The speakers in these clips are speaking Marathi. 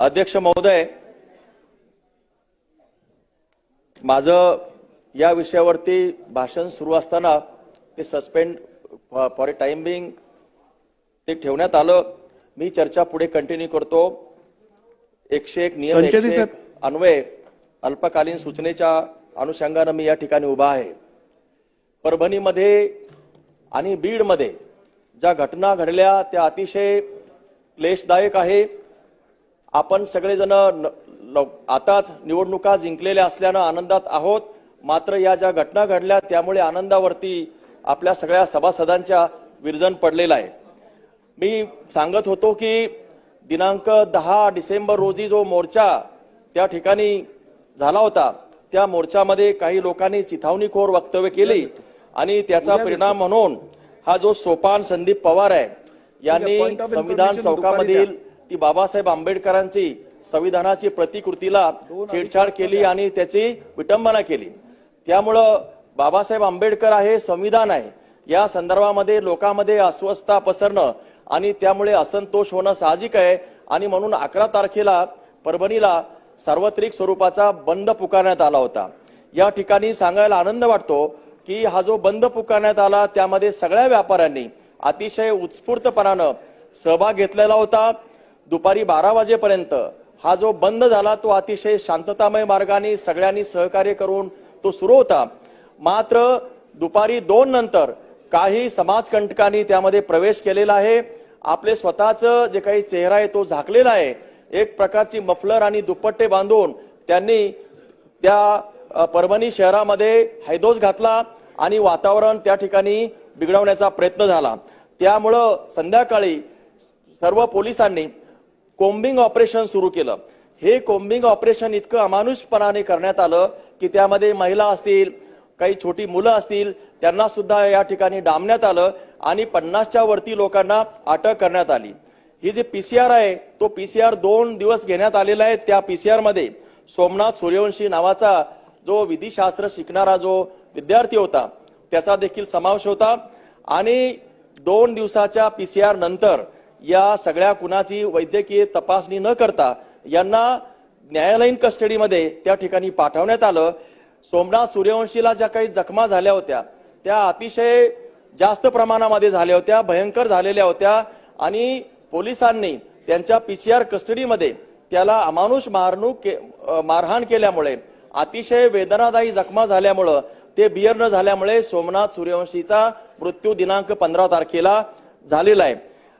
अध्यक्ष महोदय माझं या विषयावरती भाषण सुरू असताना ते suspend for a time being ते ठेवण्यात आलं. मी चर्चा पुढे कंटिन्यू करतो. एकशे एक नियम एकशे अन्वये अल्पकालीन सूचनेच्या अनुषंगानं मी या ठिकाणी उभा आहे. परभणीमध्ये आणि बीडमध्ये ज्या घटना घडल्या त्या अतिशय क्लेशदायक आहे. आपण सगळेजण आताच निवडणुका जिंकलेल्या असल्यानं आनंदात आहोत. मात्र या ज्या घटना घडल्या त्यामुळे आनंदावरती आपल्या सगळ्या सभासदांच्या विरजन पडलेलं आहे. मी सांगत होतो की दिनांक दहा डिसेंबर रोजी जो मोर्चा त्या ठिकाणी झाला होता त्या मोर्चामध्ये काही लोकांनी चिथावणीखोर वक्तव्य केली आणि त्याचा परिणाम म्हणून हा जो सोपान संदीप पवार आहे यांनी of संविधान चौकामधील ती बाबासाहेब आंबेडकरांची संविधानाची प्रतिकृतीला छेडछाड केली आणि त्याची विटंबना केली. त्यामुळं बाबासाहेब आंबेडकर आहे संविधान आहे. या संदर्भामध्ये लोकांमध्ये अस्वस्थता पसरणं आणि त्यामुळे असंतोष होणं साहजिक आहे. आणि म्हणून अकरा तारखेला परभणीला सार्वत्रिक स्वरूपाचा बंद पुकारण्यात आला होता. या ठिकाणी सांगायला आनंद वाटतो की हा जो बंद पुकारण्यात आला त्यामध्ये सगळ्या व्यापाऱ्यांनी अतिशय उत्स्फूर्तपणानं सहभाग घेतलेला होता. दुपारी बारा वाजेपर्यंत हा जो बंद झाला तो अतिशय शांततामय मार्गाने सगळ्यांनी सहकार्य करून तो सुरू होता. मात्र दुपारी दोन नंतर काही समाजकंटकांनी त्यामध्ये प्रवेश केलेला आहे. आपले स्वतःच जे काही चेहरा आहे तो झाकलेला आहे. एक प्रकारची मफलर आणि दुपट्टे बांधून त्यांनी त्या परभणी शहरामध्ये हैदोस घातला आणि वातावरण त्या ठिकाणी बिघडवण्याचा प्रयत्न झाला. त्यामुळं संध्याकाळी सर्व पोलिसांनी कोम्बिंग ऑपरेशन सुरू केलं. हे कोम्बिंग ऑपरेशन इतकं अमानुषपणाने करण्यात आलं की त्यामध्ये महिला असतील काही छोटी मुलं असतील त्यांना सुद्धा या ठिकाणी डांबण्यात आलं आणि पन्नासच्या वरती लोकांना अटक करण्यात आली. ही जी पीसीआर आहे तो पीसीआर दोन दिवस घेण्यात आलेला आहे त्या पीसीआरमध्ये सोमनाथ सूर्यवंशी नावाचा जो विधीशास्त्र शिकणारा जो विद्यार्थी होता त्याचा देखील समावेश होता आणि दोन दिवसाच्या पीसीआर नंतर या सगळ्या कुणाची वैद्यकीय तपासणी न करता यांना न्यायालयीन कस्टडीमध्ये त्या ठिकाणी पाठवण्यात आलं. सोमनाथ सूर्यवंशीला ज्या काही जखमा झाल्या होत्या त्या अतिशय जास्त प्रमाणामध्ये झाल्या होत्या भयंकर झालेल्या होत्या आणि पोलिसांनी त्यांच्या पी सी आर कस्टडीमध्ये त्याला अमानुष मारणूक के- मारहाण केल्यामुळे अतिशय वेदनादायी जखमा झाल्यामुळं ते बियर न झाल्यामुळे सोमनाथ सूर्यवंशीचा मृत्यू दिनांक पंधरा तारखेला झालेला आहे.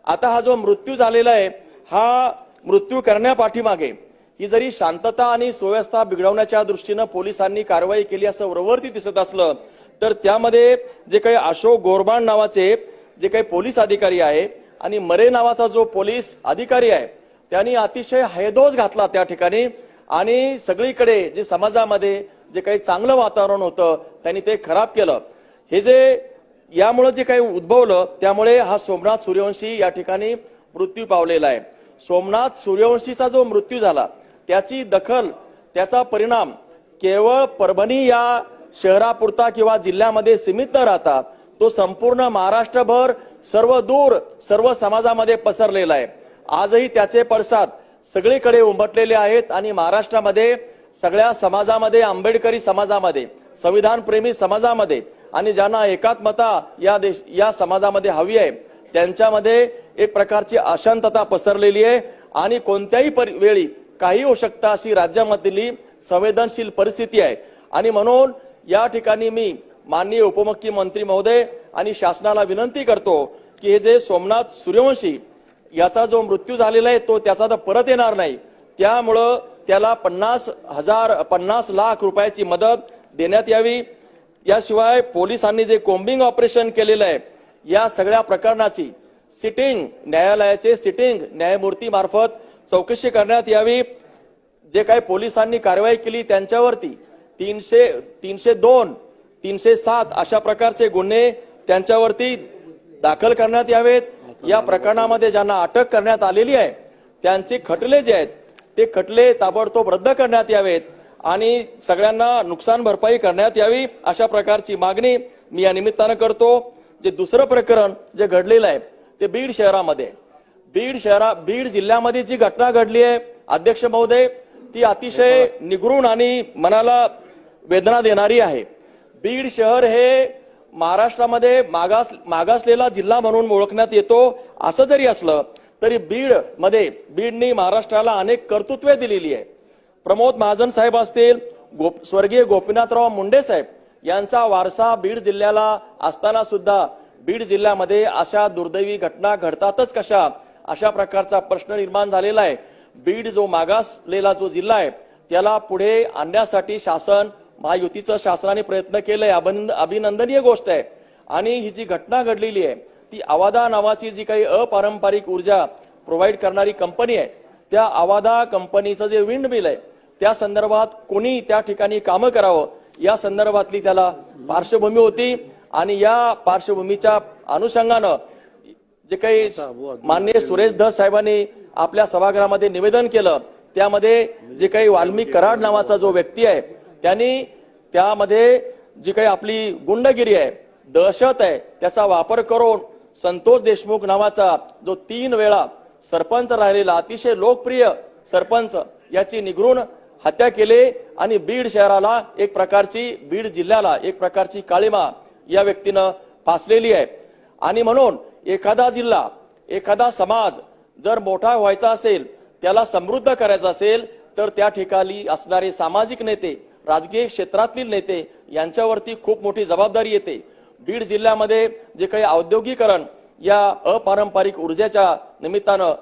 आता हा जो मृत्यू झालेला आहे हा मृत्यू करण्यापाठीमागे ही जरी शांतता आणि सुव्यवस्था बिघडवण्याच्या दृष्टीनं पोलिसांनी कारवाई केली असं वरवरती दिसत असलं तर त्यामध्ये जे काही अशोक गोरबाण नावाचे जे काही पोलीस अधिकारी आहे आणि मरे नावाचा जो पोलीस अधिकारी आहे त्यांनी अतिशय हैदोज घातला त्या ठिकाणी आणि सगळीकडे जे समाजामध्ये जे काही चांगलं वातावरण होतं त्यांनी ते खराब केलं. हे जे यामुळे जे काही उद्भवलं त्यामुळे हा सोमनाथ सूर्यवंशी या ठिकाणी मृत्यू पावलेला आहे. सोमनाथ सूर्यवंशीचा जो मृत्यू झाला त्याची दखल त्याचा परिणाम केवळ परभणी या शहरापुरता किंवा जिल्ह्यामध्ये सीमित न राहता तो संपूर्ण महाराष्ट्रभर सर्व दूर सर्व समाजामध्ये पसरलेला आहे. आजही त्याचे पडसाद सगळीकडे उमटलेले आहेत आणि महाराष्ट्रामध्ये सगळ्या समाजामध्ये आंबेडकरी समाजामध्ये संविधान प्रेमी समाजामध्ये आणि ज्यांना एकात्मता या देश या समाजामध्ये हवी आहे त्यांच्यामध्ये एक प्रकारची अशांतता पसरलेली आहे आणि कोणत्याही वेळी काही होऊ शकता अशी राज्यामधली संवेदनशील परिस्थिती आहे. आणि म्हणून या ठिकाणी मी माननीय उपमुख्यमंत्री महोदय आणि शासनाला विनंती करतो की हे जे सोमनाथ सूर्यवंशी याचा जो मृत्यू झालेला आहे तो त्याचा तर परत येणार नाही. त्यामुळं त्याला पन्नास हजार पन्नास लाख रुपयाची मदत देण्यात यावी. याशिवाय पोलिसांनी जे कोम्बिंग ऑपरेशन केलेलं आहे या सगळ्या प्रकरणाची सिटिंग न्यायालयाचे सिटिंग न्यायमूर्ती मार्फत चौकशी करण्यात यावी. जे काही पोलिसांनी कारवाई केली त्यांच्यावरती तीनशे तीनशे दोन तीनशे सात अशा प्रकारचे गुन्हे त्यांच्यावरती दाखल करण्यात यावेत. या प्रकरणामध्ये ज्यांना अटक करण्यात आलेली आहे त्यांचे खटले जे आहेत ते खटले ताबडतोब रद्द करण्यात यावेत आणि सगळ्यांना नुकसान भरपाई करण्यात यावी अशा प्रकारची मागणी मी या निमित्तानं करतो. जे दुसरं प्रकरण जे घडलेलं आहे ते बीड शहरामध्ये. बीड शहरा बीड जिल्ह्यामध्ये जी घटना घडली आहे अध्यक्ष महोदय ती अतिशय निगृण आणि मनाला वेदना देणारी आहे. बीड शहर हे महाराष्ट्रामध्ये मागास मागासलेला जिल्हा म्हणून ओळखण्यात येतो. असं जरी असलं तरी बीडमध्ये बीडनी महाराष्ट्राला अनेक कर्तृत्वे दिलेली आहे. प्रमोद महाजन साहेब असतील गोप स्वर्गीय गोपीनाथराव मुंडे साहेब यांचा वारसा बीड जिल्ह्याला असताना सुद्धा बीड जिल्ह्यामध्ये अशा दुर्दैवी घटना घडतातच कशा अशा प्रकारचा प्रश्न निर्माण झालेला आहे. बीड जो मागासलेला जो जिल्हा आहे त्याला पुढे आणण्यासाठी शासन महायुतीचं शासनाने प्रयत्न केलाय. अभिनंदनीय गोष्ट आहे. आणि ही जी घटना घडलेली आहे ती आवादा नावाची जी काही अपारंपरिक ऊर्जा प्रोव्हाइड करणारी कंपनी आहे त्या आवादा कंपनीचं जे विंड मिल आहे त्या संदर्भात कोणी त्या ठिकाणी कामं करावं या संदर्भातली त्याला पार्श्वभूमी होती. आणि या पार्श्वभूमीच्या अनुषंगानं जे काही माननीय सुरेश धस साहेबांनी आपल्या सभागृहामध्ये निवेदन केलं त्यामध्ये जे काही वाल्मिक कराड नावाचा जो व्यक्ती आहे त्यांनी त्यामध्ये जी काही आपली गुंडगिरी आहे दहशत आहे त्याचा वापर करून संतोष देशमुख नावाचा जो तीन वेळा सरपंच राहिलेला अतिशय लोकप्रिय सरपंच याची निगरून हत्या केले आणि बीड शहराला एक प्रकारची बीड जिल्ह्याला एक प्रकारची काळीमा या व्यक्तीनं फासलेली आहे. आणि म्हणून एखादा जिल्हा एखादा समाज जर मोठा व्हायचा असेल त्याला समृद्ध करायचा असेल तर त्या ठिकाणी असणारे सामाजिक नेते राजकीय क्षेत्रातील नेते यांच्यावरती खूप मोठी जबाबदारी येते. बीड जिल्ह्यामध्ये जे काही औद्योगिकरण या अपारंपरिक ऊर्जेच्या निमित्तानं